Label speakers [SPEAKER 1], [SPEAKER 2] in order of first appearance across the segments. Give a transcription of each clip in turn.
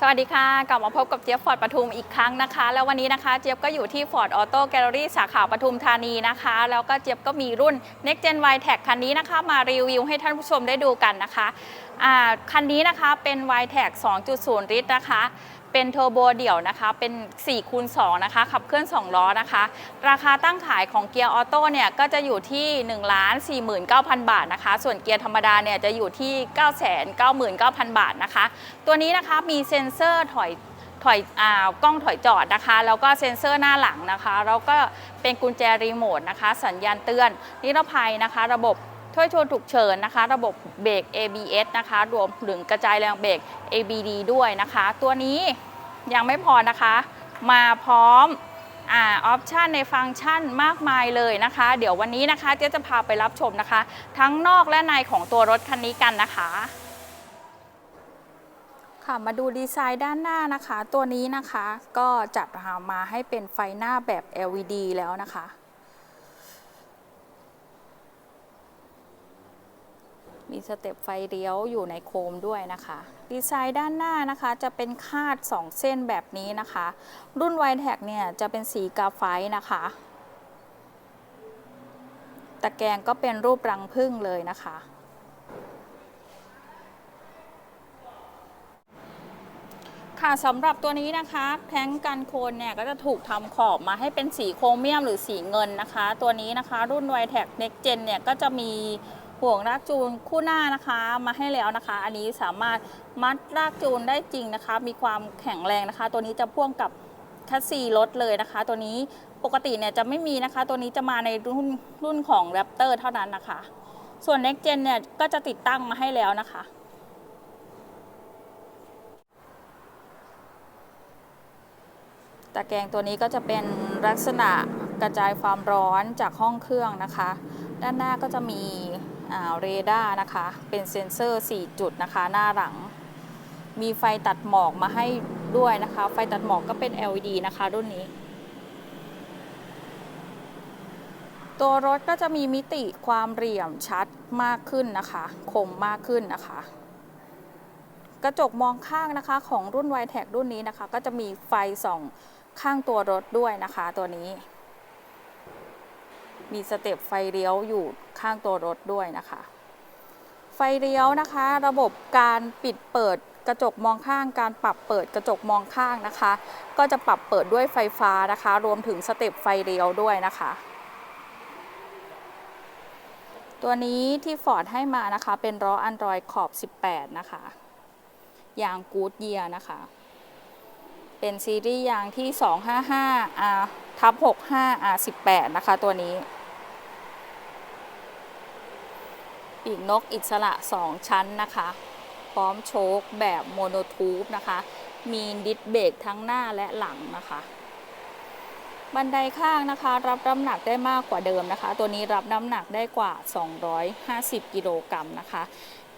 [SPEAKER 1] สวัสดีค่ะ กลับมาพบกับเจี๊ยบฟอร์ดปทุมอีกครั้งนะคะ แล้ววันนี้นะคะเจี๊ยบก็อยู่ที่ Ford Auto Gallery สาขาปทุมธานีนะคะ แล้วก็เจี๊ยบก็มีรุ่น Next Gen Y Tech คันนี้นะคะ มารีวิวให้ท่านผู้ชมได้ดูกันนะคะคันนี้นะคะเป็น Y Tech 2.0 ลิตรนะคะ เป็นเทอร์โบเดี่ยวนะคะ เป็น4คูณ2นะคะ ขับเคลื่อน 2 ล้อนะคะ ราคาตั้งขายของเกียร์ออโต้เนี่ย ก็จะอยู่ที่ 1 4 9 0 0 0 บาทนะคะ ส่วนเกียร์ธรรมดาเนี่ยจะอยู่ที่ 9 9 9 0 0 0 บาทนะคะ ตัวนี้นะคะมีเซ็นเซอร์ถอยถอยอ่ากล้องถอยจอดนะคะ แล้วก็เซ็นเซอร์หน้าหลังนะคะ แล้วก็เป็นกุญแจรีโมทนะคะ สัญญาณเตือน นิรภัยนะคะ ระบบถ้วยชนฉุกเฉินนะคะ ระบบเบรก ABS นะคะ รวมถึงกระจายแรงเบรก ABD ด้วยนะคะ ตัวนี้ ยังไม่พอนะคะ มาพร้อมอออปชันในฟังก์ชันมากมายเลยนะคะ เดี๋ยววันนี้นะคะเจ๊จะพาไปรับชมนะคะ ทั้งนอกและในของตัวรถคันนี้กันนะคะค่ะมาดูดีไซน์ด้านหน้านะคะ ตัวนี้นะคะก็จัดมาให้เป็นไฟหน้าแบบ LED แล้วนะคะ มีสเต็ปไฟเลี้ยวอยู่ในโคมด้วยนะคะ ดีไซน์ด้านหน้านะคะจะเป็นคาด 2 เส้นแบบนี้นะคะ รุ่น y t e c เนี่ยจะเป็นสีกาไฟนะคะ ตะแกรงก็เป็นรูปรังผึ้งเลยนะคะค่ะสำหรับตัวนี้นะคะแท้งกันโคลนเนี่ยก็จะถูกทำขอบมาให้เป็นสีโครเมียมหรือสีเงินนะคะ ตัวนี้นะคะรุ่น y t e c Next Gen เนี่ยก็จะมี ห่วงรากจูนคู่หน้านะคะมาให้แล้วนะคะ อันนี้สามารถมัดรากจูนได้จริงนะคะ มีความแข็งแรงนะคะ ตัวนี้จะพ่วงกับแคสซีรถเลยนะคะ ตัวนี้ปกติเนี่ยจะไม่มีนะคะ ตัวนี้จะมาในรุ่นรุ่นของ Raptor เท่านั้นนะคะ ส่วน Next Gen เนี่ยก็จะติดตั้งมาให้แล้วนะคะตะแกรงตัวนี้ก็จะเป็นลักษณะกระจายความร้อนจากห้องเครื่องนะคะ ด้านหน้าก็จะมี เรดาร์นะคะ เป็นเซ็นเซอร์ 4 จุดนะคะ หน้าหลัง มีไฟตัดหมอกมาให้ด้วยนะคะ ไฟตัดหมอกก็เป็น LED นะคะ รุ่นนี้ ตัวรถก็จะมีมิติความเหลี่ยมชัดมากขึ้นนะคะ คมมากขึ้นนะคะ กระจกมองข้างนะคะของรุ่น y t e c รุ่นนี้นะคะ ก็จะมีไฟส่องข้างตัวรถด้วยนะคะ ตัวนี้ มีสเต็ปไฟเลี้ยวอยู่ข้างตัวรถด้วยนะคะ ไฟเลี้ยวนะคะ ระบบการปิดเปิดกระจกมองข้าง การปรับเปิดกระจกมองข้างนะคะ ก็จะปรับเปิดด้วยไฟฟ้านะคะ รวมถึงสเต็ปไฟเลี้ยวด้วยนะคะ ตัวนี้ที่ Ford ให้มานะคะ เป็นล้อ Android ขอบ 18 นะคะ ยางกูดเยียนะคะ เป็นซีรีส์ยางที่ 255 R ทับ 65 R 18 นะคะตัวนี้ ปีกนกอิสระ 2 ชั้นนะคะ พร้อมโชคแบบโมโนทูบนะคะ มีดิสเบรกทั้งหน้าและหลังนะคะ บันไดข้างนะคะ รับน้ำหนักได้มากกว่าเดิมนะคะ ตัวนี้รับน้ำหนักได้กว่า 250 กิโลกรัมนะคะ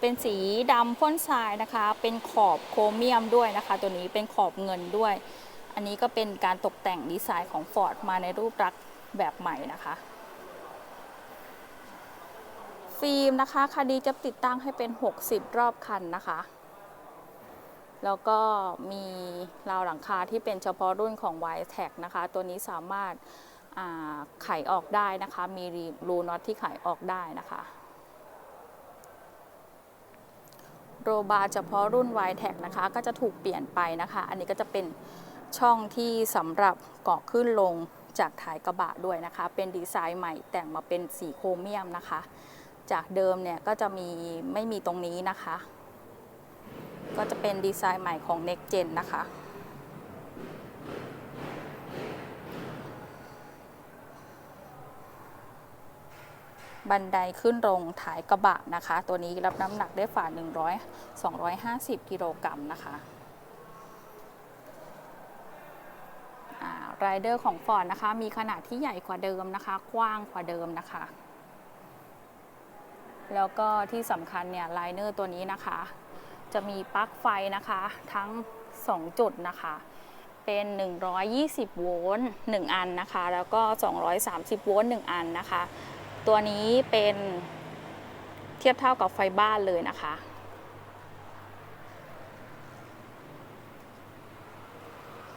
[SPEAKER 1] เป็นสีดำพ่นทรายนะคะ เป็นขอบโครเมียมด้วยนะคะ ตัวนี้เป็นขอบเงินด้วย อันนี้ก็เป็นการตกแต่งดีไซน์ของ Ford มาในรูปลักษณ์แบบใหม่นะคะ ฟิล์มนะคะคันนี้จะติดตั้งให้เป็น 60 รอบคันนะคะ แล้วก็มีราวหลังคาที่เป็นเฉพาะรุ่นของ y t e c นะคะ ตัวนี้สามารถอ่าไขออกได้นะคะ มีรูน็อตที่ไขออกได้นะคะโรบาร์เฉพาะรุ่น y t e c นะคะ ก็จะถูกเปลี่ยนไปนะคะ อันนี้ก็จะเป็นช่องที่สำหรับเกาะขึ้นลงจากท้ายกระบะด้วยนะคะ เป็นดีไซน์ใหม่แต่งมาเป็นสีโครเมียมนะคะ จากเดิมเนี่ยก็จะมีไม่มีตรงนี้นะคะ ก็จะเป็นดีไซน์ใหม่ของ Next Gen นะคะบันไดขึ้นลงถ่ายกระบะนะคะ ตัวนี้รับน้ำหนักได้ฝ่า 100 250 กิโลกรัมนะคะไรเดอร์ของ Ford นะคะ มีขนาดที่ใหญ่กว่าเดิมนะคะ กว้างกว่าเดิมนะคะ แล้วก็ที่สำคัญเนี่ยไลเนอร์ตัวนี้นะคะ จะมีปลั๊กไฟนะคะ ทั้ง 2 จุดนะคะ เป็น 120 โวลต์1อันนะคะ แล้วก็ 230 โวลต์1อันนะคะ ตัวนี้เป็นเทียบเท่ากับไฟบ้านเลยนะคะ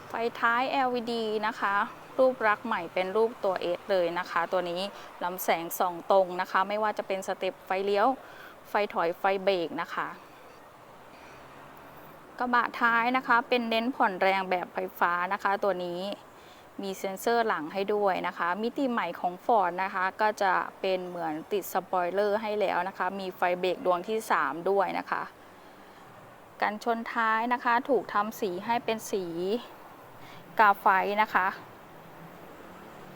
[SPEAKER 1] ไฟท้าย LED นะคะ รูปลักษ์ใหม่เป็นรูปตัว S เลยนะคะ ตัวนี้ลำแสงส่องตรงนะคะ ไม่ว่าจะเป็นสเต็ปไฟเลี้ยว ไฟถอยไฟเบรกนะคะกระบะท้ายนะคะ เป็นเน้นผ่อนแรงแบบไฟฟ้านะคะ ตัวนี้มีเซ็นเซอร์หลังให้ด้วยนะคะ มิติใหม่ของ Ford นะคะ ก็จะเป็นเหมือนติดสปอยเลอร์ให้แล้วนะคะ มีไฟเบรกดวงที่ 3 ด้วยนะคะ กันชนท้ายนะคะ ถูกทำสีให้เป็นสีกาไฟนะคะ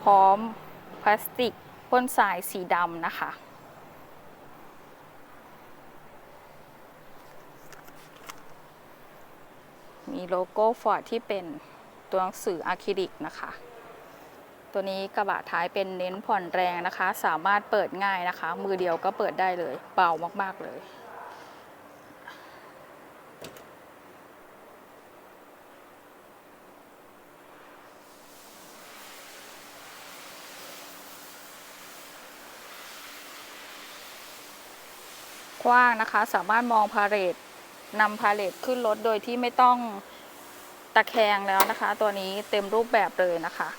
[SPEAKER 1] พร้อมพลาสติกพ่นสายสีดำนะคะ มีโลโก้ฟอร์ดที่เป็นตัวหนังสืออะคริลิกนะคะ ตัวนี้กระบะท้ายเป็นเน้นผ่อนแรงนะคะ สามารถเปิดง่ายนะคะ มือเดียวก็เปิดได้เลย เบามากๆเลย กว้างนะคะ สามารถมองพาเลทนำพาเลทขึ้นรถโดยที่ไม่ต้องตะแคงแล้วนะคะ ตัวนี้เต็มรูปแบบเลยนะคะ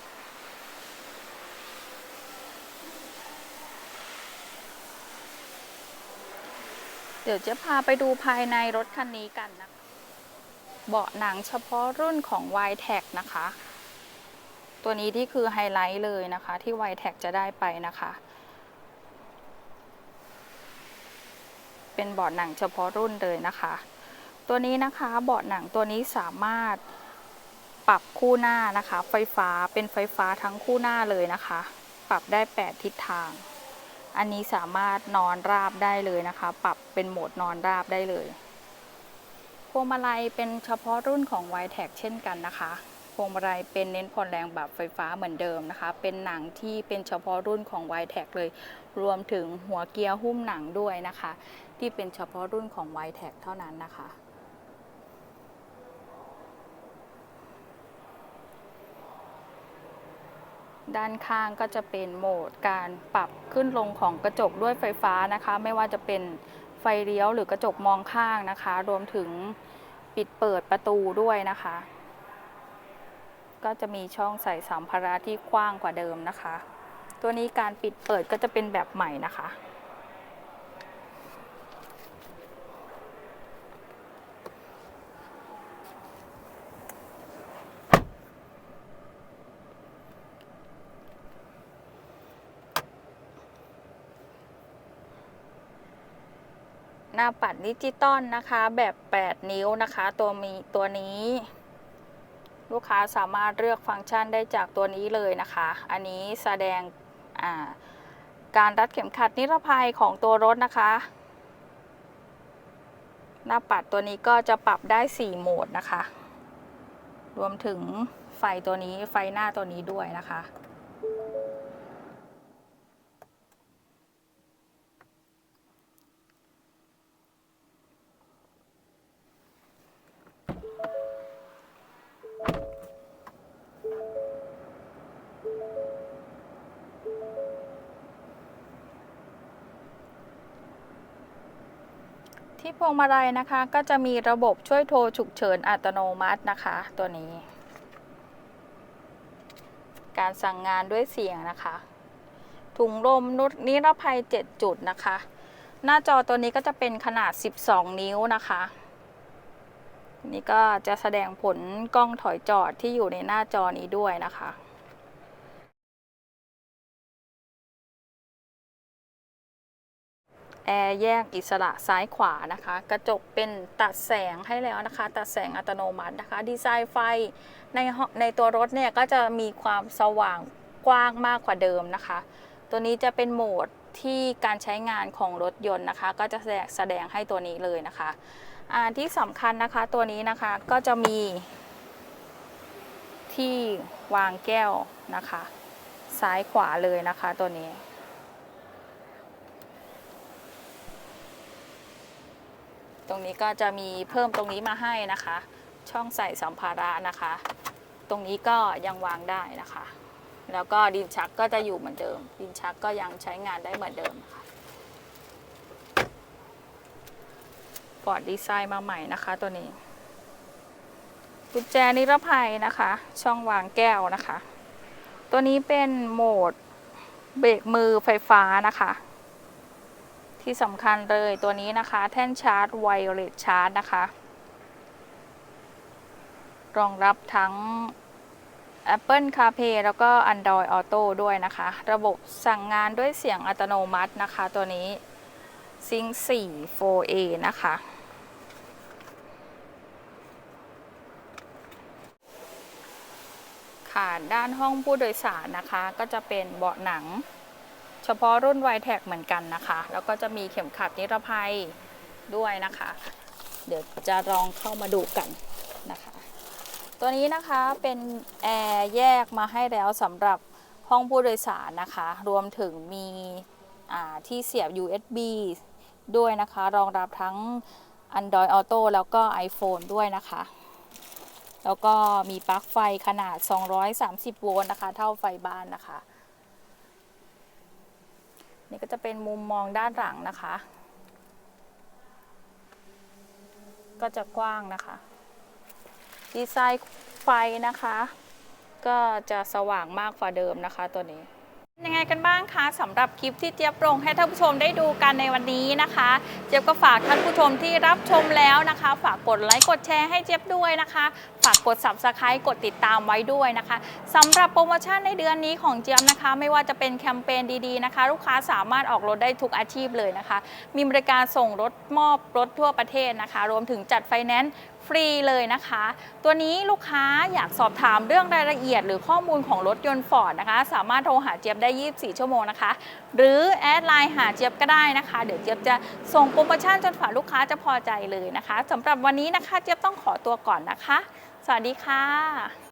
[SPEAKER 1] เดี๋ยวจะพาไปดูภายในรถคันนี้กันนะคะเบาะหนังเฉพาะรุ่นของ y t e c นะคะ ตัวนี้ที่คือไฮไลท์เลยนะคะ ที่ y t e c จะได้ไปนะคะ เป็นเบาะหนังเฉพาะรุ่นเลยนะคะ ตัวนี้นะคะเบาะหนังตัวนี้สามารถปรับคู่หน้านะคะ ไฟฟ้าเป็นไฟฟ้าทั้งคู่หน้าเลยนะคะ ปรับได้ 8 ทิศทาง อันนี้สามารถนอนราบได้เลยนะคะ ปรับเป็นโหมดนอนราบได้เลยพวงมาลัยเป็นเฉพาะรุ่นของ y t e c เช่นกันนะคะพวงมาลัยเป็นเน้นผ่อนแรงแบบไฟฟ้าเหมือนเดิมนะคะ เป็นหนังที่เป็นเฉพาะรุ่นของ y t e c เลย รวมถึงหัวเกียร์หุ้มหนังด้วยนะคะ ที่เป็นเฉพาะรุ่นของ y t e c เท่านั้นนะคะ ด้านข้างก็จะเป็นโหมดการปรับขึ้นลงของกระจกด้วยไฟฟ้านะคะ ไม่ว่าจะเป็นไฟเลี้ยวหรือกระจกมองข้างนะคะ รวมถึงปิดเปิดประตูด้วยนะคะ ก็จะมีช่องใส่สัมภาระที่กว้างกว่าเดิมนะคะ ตัวนี้การปิดเปิดก็จะเป็นแบบใหม่นะคะ หน้าปัดดิจิตอลนะคะ แบบ 8 นิ้วนะคะ ตัวมีตัวนี้ ลูกค้าสามารถเลือกฟังก์ชันได้จากตัวนี้เลยนะคะ อันนี้แสดงาการรัดเข็มขัดนิรภัยของตัวรถนะคะ หน้าปัดตัวนี้ก็จะปรับได้ 4 โหมดนะคะ รวมถึงไฟตัวนี้ไฟหน้าตัวนี้ด้วยนะคะ ที่พวงมาลัยนะคะก็จะมีระบบช่วยโทรฉุกเฉินอัตโนมัตินะคะ ตัวนี้ การสั่งงานด้วยเสียงนะคะ ถุงลมนุษนิรภัย 7 จุดนะคะ หน้าจอตัวนี้ก็จะเป็นขนาด 12 นิ้วนะคะ นี่ก็จะแสดงผลกล้องถอยจอดที่อยู่ในหน้าจอนี้ด้วยนะคะ แอร์แยกอิสระซ้ายขวานะคะ กระจกเป็นตัดแสงให้แล้วนะคะ ตัดแสงอัตโนมัตินะคะ ดีไซน์ไฟในในตัวรถเนี่ยก็จะมีความสว่างกว้างมากกว่าเดิมนะคะ ตัวนี้จะเป็นโหมดที่การใช้งานของรถยนต์นะคะ ก็จะแสดงแสดงให้ตัวนี้เลยนะคะอ่าที่สำคัญนะคะตัวนี้นะคะก็จะมี ที่วางแก้วนะคะ ซ้ายขวาเลยนะคะตัวนี้ ตรงนี้ก็จะมีเพิ่มตรงนี้มาให้นะคะ ช่องใส่สัมภาระนะคะ ตรงนี้ก็ยังวางได้นะคะ แล้วก็ดินชักก็จะอยู่เหมือนเดิม ดินชักก็ยังใช้งานได้เหมือนเดิมค่ะฟอดดีไซน์มาใหม่นะคะ ตัวนี้ กุญแจนิรภัยนะคะ ช่องวางแก้วนะคะ ตัวนี้เป็นโหมดเบรกมือไฟฟ้านะคะ ที่สำคัญเลยตัวนี้นะคะ แท่นชาร์จไวเลสชาร์จนะคะ รองรับทั้ง Apple CarPlay แล้วก็ Android Auto ด้วยนะคะ ระบบสั่งงานด้วยเสียงอัตโนมัตินะคะ ตัวนี้ Sync 4 4A นะคะ ค่ะ ด้านห้องผู้โดยสารนะคะ ก็จะเป็นเบาะหนัง เฉพาะรุ่น y t e c เหมือนกันนะคะ แล้วก็จะมีเข็มขัดนิรภัยด้วยนะคะ เดี๋ยวจะลองเข้ามาดูกันนะคะ ตัวนี้นะคะเป็นแอร์แยกมาให้แล้วสำหรับห้องผู้โดยสารนะคะ รวมถึงมีอ่าที่เสียบ USB ด้วยนะคะ รองรับทั้ง Android Auto แล้วก็ iPhone ด้วยนะคะ แล้วก็มีปลั๊กไฟขนาด 230 โวลต์นะคะ เท่าไฟบ้านนะคะ นี่ก็จะเป็นมุมมองด้านหลังนะคะ ก็จะกว้างนะคะ ดีไซน์ไฟนะคะ ก็จะสว่างมากกว่าเดิมนะคะตัวนี้ ยังไงกันบ้างคะสำหรับคลิปที่เจี๊ยบลงให้ท่านผู้ชมได้ดูกันในวันนี้นะคะ เจี๊ยบก็ฝากท่านผู้ชมที่รับชมแล้วนะคะ ฝากกดไลค์กดแชร์ให้เจี๊ยบด้วยนะคะ ฝากกด subscribe กดติดตามไว้ด้วยนะคะสำหรับโปรโมชั่นในเดือนนี้ของเจี๊ยบนะคะ ไม่ว่าจะเป็นแคมเปญดีๆนะคะ ลูกค้าสามารถออกรถได้ทุกอาชีพเลยนะคะ มีบริการส่งรถมอบรถทั่วประเทศนะคะ รวมถึงจัดไฟแนนซ์ ฟรีเลยนะคะ ตัวนี้ลูกค้าอยากสอบถามเรื่องรายละเอียด หรือข้อมูลของรถยนต์ฟอร์ดนะคะ สามารถโทรหาเจี๊ยบได้ 24 ชั่วโมงนะคะ หรือแอดไลน์หาเจี๊ยบก็ได้นะคะ เดี๋ยวเจี๊ยบจะส่งโปรโมชั่นจนฝ่าลูกค้าจะพอใจเลยนะคะสำหรับวันนี้นะคะ เจี๊ยบต้องขอตัวก่อนนะคะ สวัสดีค่ะ